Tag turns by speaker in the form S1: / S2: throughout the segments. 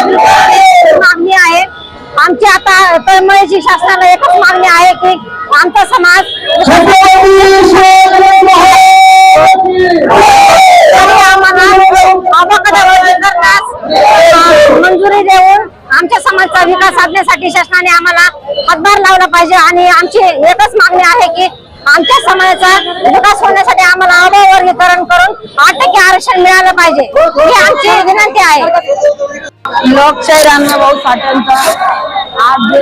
S1: मागणी आहे. आमची आता तळमळीची शासनाला एकच मागणी आहे की आमचा समाज आमच्या समाजचा विकास साधण्यासाठी शासनाने आम्हाला हातभार लावला पाहिजे आणि आमची एकच मागणी आहे की आमच्या समाजाचा विकास होण्यासाठी आम्हाला अभाव वर्गीकरण करून आठ टक्के आरक्षण मिळालं पाहिजे. ही आमची विनंती आहे.
S2: लोकशाही रामभाऊ साठ्यांचा आज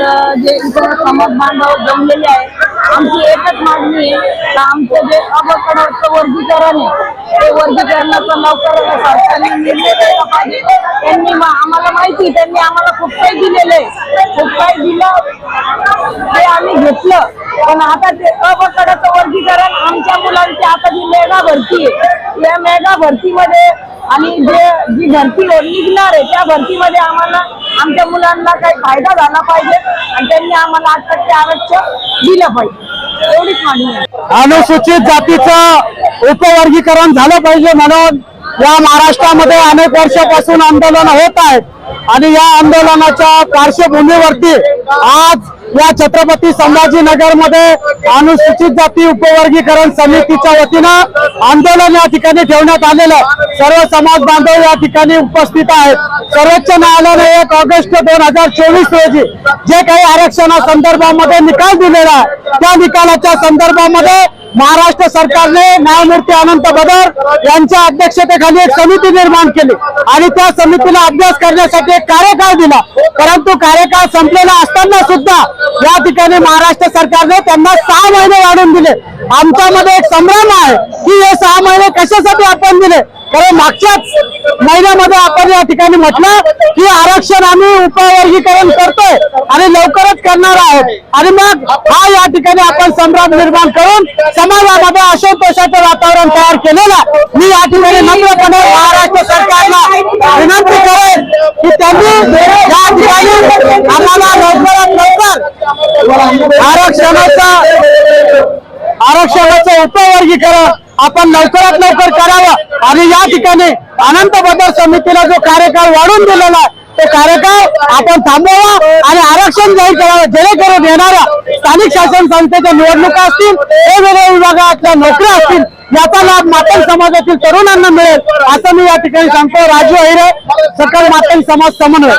S2: जे इतर समाज बांधव जमलेले आहेत आमची एकच मागणी आहे का आमचं जे अबकडचं वर्गीकरण आहे ते वर्गीकरणाचं लवकर सरकारने निर्णय द्यायला पाहिजे त्यांनी आम्हाला माहिती त्यांनी आम्हाला खूप काही दिलेलं आहे. खूप काही दिलं. ते आम्ही घेतलं. पण आता ते अबकडाचं वर्गीकरण आमच्या मुलांची आता जी मेगा भरती आहे या मेगा भरतीमध्ये आणि जे जी भरती निघणार आहे त्या भरतीमध्ये आम्हाला आमच्या मुलांना काही फायदा झाला पाहिजे आणि त्यांनी आम्हाला आठ टक्के आरक्षण दिलं पाहिजे. एवढीच मागणी
S3: अनुसूचित जातीचं उपवर्गीकरण झालं पाहिजे म्हणून या महाराष्ट्रामध्ये अनेक वर्षापासून आंदोलन होत आहेत. आणि या आंदोलनाच्या पार्श्वभूमीवरती आज या छत्रपती संभाजीनगरमध्ये अनुसूचित जाती उपवर्गीकरण समितीच्या वतीनं आंदोलन या ठिकाणी ठेवण्यात आलेलं सर्व समाज बांधव या ठिकाणी उपस्थित आहेत. सर्वोच्च न्यायालयाने एक ऑगस्ट दोन हजार चोवीस रोजी जे काही आरक्षणासंदर्भामध्ये निकाल दिलेला आहे त्या निकालाच्या संदर्भामध्ये महाराष्ट्र सरकारने न्यायमूर्ती अनंत बदर यांच्या अध्यक्षतेखाली एक समिती निर्माण केली आणि त्या समितीला अभ्यास करण्यासाठी एक कार्यकाळ दिला. परंतु कार्यकाळ संपलेला असताना सुद्धा या ठिकाणी महाराष्ट्र सरकारने त्यांना सहा महिने वाढून दिले. आमच्यामध्ये एक संभ्रम आहे की हे सहा महिने कशासाठी आपण दिले? कारण मागच्याच महिन्यामध्ये आपण या ठिकाणी म्हटलं की आरक्षण आम्ही उपवर्गीकरण करतोय आणि लवकरच करणार आहोत. आणि मग हा या ठिकाणी आपण संभ्रम निर्माण करून समाजामध्ये असंतोषाचं वातावरण तयार केलेलं मी या ठिकाणी नम्रपणे महाराष्ट्र सरकारला विनंती करेन की त्यांनी या ठिकाणी आम्हाला आरक्षणाचा आरक्षणाचं उपवर्गीकरण आपण लवकरात लवकर करावं. आणि या ठिकाणी अनंत बदल समितीला जो कार्यकाळ वाढून दिलेला आहे तो कार्यकाळ आपण थांबवावा आणि आरक्षण जाहीर करावं. जेणेकरून येणाऱ्या स्थानिक शासन संस्थेच्या निवडणुका असतील वेगवेगळ्या विभागातल्या नोकऱ्या असतील याचा लाभ मातंग समाजातील तरुणांना मिळेल असं मी या ठिकाणी सांगतो. राजू अहिरे सकल मातंग समाज समन्वय